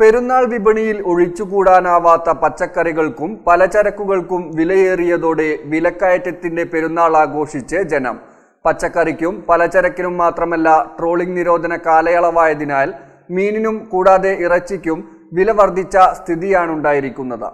പെരുന്നാൾ വിപണിയിൽ ഒഴിച്ചുകൂടാനാവാത്ത പച്ചക്കറികൾക്കും പലചരക്കുകൾക്കും വിലയേറിയതോടെ വിലക്കയറ്റത്തിന്റെ പെരുന്നാൾ ആഘോഷിച്ച് ജനം. പച്ചക്കറിക്കും പലചരക്കിനും മാത്രമല്ല ട്രോളിംഗ് നിരോധന കാലയളവായതിനാൽ മീനിനും കൂടാതെ ഇറച്ചിക്കും വില വർദ്ധിച്ച സ്ഥിതിയാണുണ്ടായിരിക്കുന്നത്.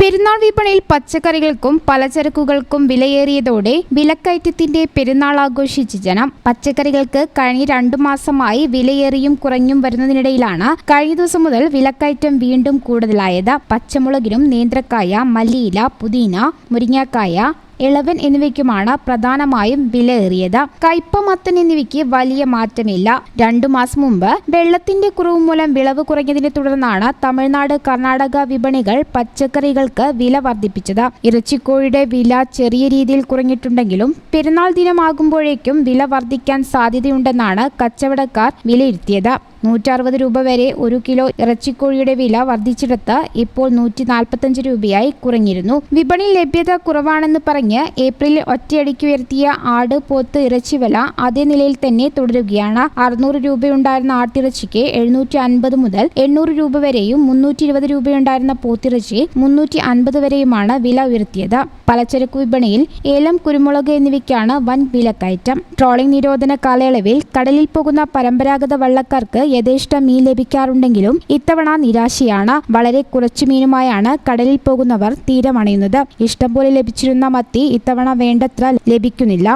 പെരുന്നാൾ വിപണിയിൽ പച്ചക്കറികൾക്കും പലചരക്കുകൾക്കും വിലയേറിയതോടെ വിലക്കയറ്റത്തിന്റെ പെരുന്നാൾ ആഘോഷിച്ച് ജനം പച്ചക്കറികൾക്ക് കഴിഞ്ഞ രണ്ടു മാസമായി വിലയേറിയും കുറഞ്ഞും വരുന്നതിനിടയിലാണ് കഴിഞ്ഞ ദിവസം മുതൽ വിലക്കയറ്റം വീണ്ടും കൂടുതലായത്. പച്ചമുളകിനും നേന്ത്രക്കായ മല്ലിയില പുതിന മുരിങ്ങാക്കായ ഇളവൻ എന്നിവയ്ക്കുമാണ് പ്രധാനമായും വിലയേറിയത്. കയ്പ മത്തൻ എന്നിവയ്ക്ക് വലിയ മാറ്റമില്ല. രണ്ടു മാസം മുമ്പ് വെള്ളത്തിന്റെ കുറവ് മൂലം വിളവ് കുറഞ്ഞതിനെ തുടർന്നാണ് തമിഴ്നാട് കർണാടക വിപണികൾ പച്ചക്കറികൾക്ക് വില വർദ്ധിപ്പിച്ചത്. ഇറച്ചിക്കോഴിയുടെ വില ചെറിയ രീതിയിൽ കുറഞ്ഞിട്ടുണ്ടെങ്കിലും പെരുന്നാൾ ദിനമാകുമ്പോഴേക്കും വില വർദ്ധിക്കാൻ സാധ്യതയുണ്ടെന്നാണ് കച്ചവടക്കാർ വിലയിരുത്തിയത്. നൂറ്ററുപത് രൂപ വരെ ഒരു കിലോ ഇറച്ചിക്കോഴിയുടെ വില വർദ്ധിച്ചെടുത്ത് ഇപ്പോൾ നൂറ്റി നാൽപ്പത്തഞ്ച് രൂപയായി കുറഞ്ഞിരുന്നു. വിപണി ലഭ്യത കുറവാണെന്ന് പറഞ്ഞ് ഏപ്രിലിൽ ഒറ്റയടിക്ക് ഉയർത്തിയ ആട് പോത്ത് ഇറച്ചി വില അതേ നിലയിൽ തന്നെ തുടരുകയാണ്. അറുന്നൂറ് രൂപയുണ്ടായിരുന്ന ആട്ടിറച്ചിക്ക് എഴുന്നൂറ്റി അൻപത് മുതൽ എണ്ണൂറ് രൂപ വരെയും മുന്നൂറ്റി ഇരുപത് രൂപയുണ്ടായിരുന്ന പോത്തിറച്ചി മുന്നൂറ്റി അൻപത് വരെയുമാണ് വില ഉയർത്തിയത്. പലചരക്ക് വിപണിയിൽ ഏലം കുരുമുളക് എന്നിവയ്ക്കാണ് വൻ വിലക്കയറ്റം. ട്രോളിംഗ് നിരോധന കാലയളവിൽ കടലിൽ പോകുന്ന പരമ്പരാഗത വള്ളക്കാർക്ക് യഥേഷ്ടം മീൻ ലഭിക്കാറുണ്ടെങ്കിലും ഇത്തവണ നിരാശയാണ്. വളരെ കുറച്ചു മീനുമായാണ് കടലിൽ പോകുന്നവർ തീരമണയുന്നത്. ഇഷ്ടംപോലെ ലഭിച്ചിരുന്ന മത്തി ഇത്തവണ വേണ്ടത്ര ലഭിക്കുന്നില്ല.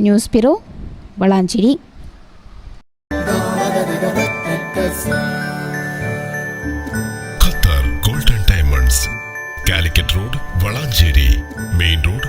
News bureau Valanchery. Qatar golden diamonds Calicut road Valanchery. Main road